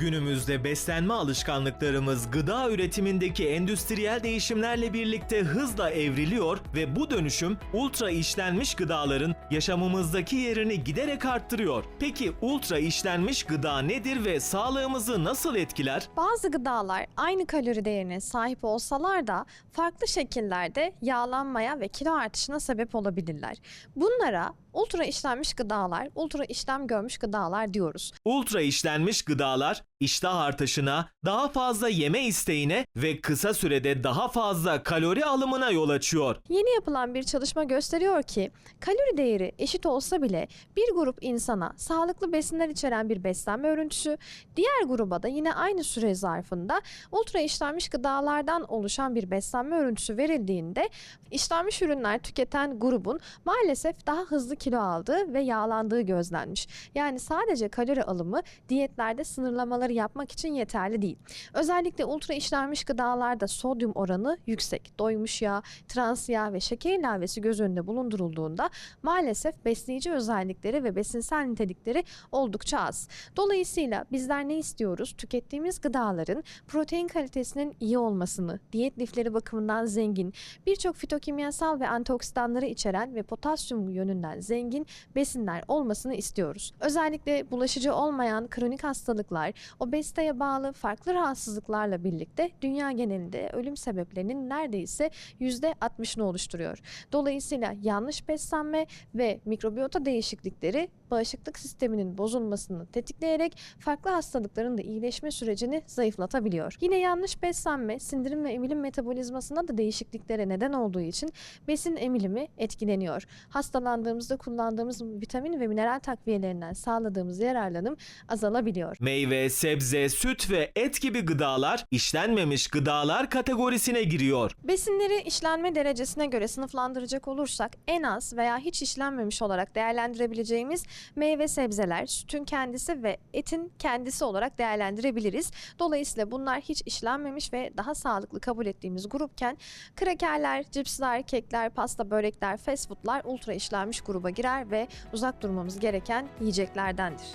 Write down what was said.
Günümüzde beslenme alışkanlıklarımız gıda üretimindeki endüstriyel değişimlerle birlikte hızla evriliyor ve bu dönüşüm ultra işlenmiş gıdaların yaşamımızdaki yerini giderek arttırıyor. Peki ultra işlenmiş gıda nedir ve sağlığımızı nasıl etkiler? Bazı gıdalar aynı kalori değerine sahip olsalar da farklı şekillerde yağlanmaya ve kilo artışına sebep olabilirler. Bunlara ultra işlenmiş gıdalar, ultra işlem görmüş gıdalar diyoruz. Ultra işlenmiş gıdalar iştah artışına, daha fazla yeme isteğine ve kısa sürede daha fazla kalori alımına yol açıyor. Yeni yapılan bir çalışma gösteriyor ki kalori değeri eşit olsa bile bir grup insana sağlıklı besinler içeren bir beslenme örüntüsü, diğer gruba da yine aynı süre zarfında ultra işlenmiş gıdalardan oluşan bir beslenme örüntüsü verildiğinde işlenmiş ürünler tüketen grubun maalesef daha hızlı kilo aldığı ve yağlandığı gözlenmiş. Yani sadece kalori alımı diyetlerde sınırlamaları yapmak için yeterli değil. Özellikle ultra işlenmiş gıdalarda sodyum oranı yüksek. Doymuş yağ, trans yağ ve şeker ilavesi göz önünde bulundurulduğunda maalesef besleyici özellikleri ve besinsel nitelikleri oldukça az. Dolayısıyla bizler ne istiyoruz? Tükettiğimiz gıdaların protein kalitesinin iyi olmasını, diyet lifleri bakımından zengin, birçok fitokimyasal ve antioksidanları içeren ve potasyum yönünden zengin besinler olmasını istiyoruz. Özellikle bulaşıcı olmayan kronik hastalıklar, obeziteye bağlı farklı rahatsızlıklarla birlikte dünya genelinde ölüm sebeplerinin neredeyse %60'ını oluşturuyor. Dolayısıyla yanlış beslenme ve mikrobiyota değişiklikleri bağışıklık sisteminin bozulmasını tetikleyerek farklı hastalıkların da iyileşme sürecini zayıflatabiliyor. Yine yanlış beslenme sindirim ve emilim metabolizmasında da değişikliklere neden olduğu için besin emilimi etkileniyor. Hastalandığımızda kullandığımız vitamin ve mineral takviyelerinden sağladığımız yararlanım azalabiliyor. Meyve, sebze, süt ve et gibi gıdalar işlenmemiş gıdalar kategorisine giriyor. Besinleri işlenme derecesine göre sınıflandıracak olursak en az veya hiç işlenmemiş olarak değerlendirebileceğimiz meyve sebzeler, sütün kendisi ve etin kendisi olarak değerlendirebiliriz. Dolayısıyla bunlar hiç işlenmemiş ve daha sağlıklı kabul ettiğimiz grupken krakerler, cipsler, kekler, pasta, börekler, fast foodlar ultra işlenmiş gruba girer ve uzak durmamız gereken yiyeceklerdendir.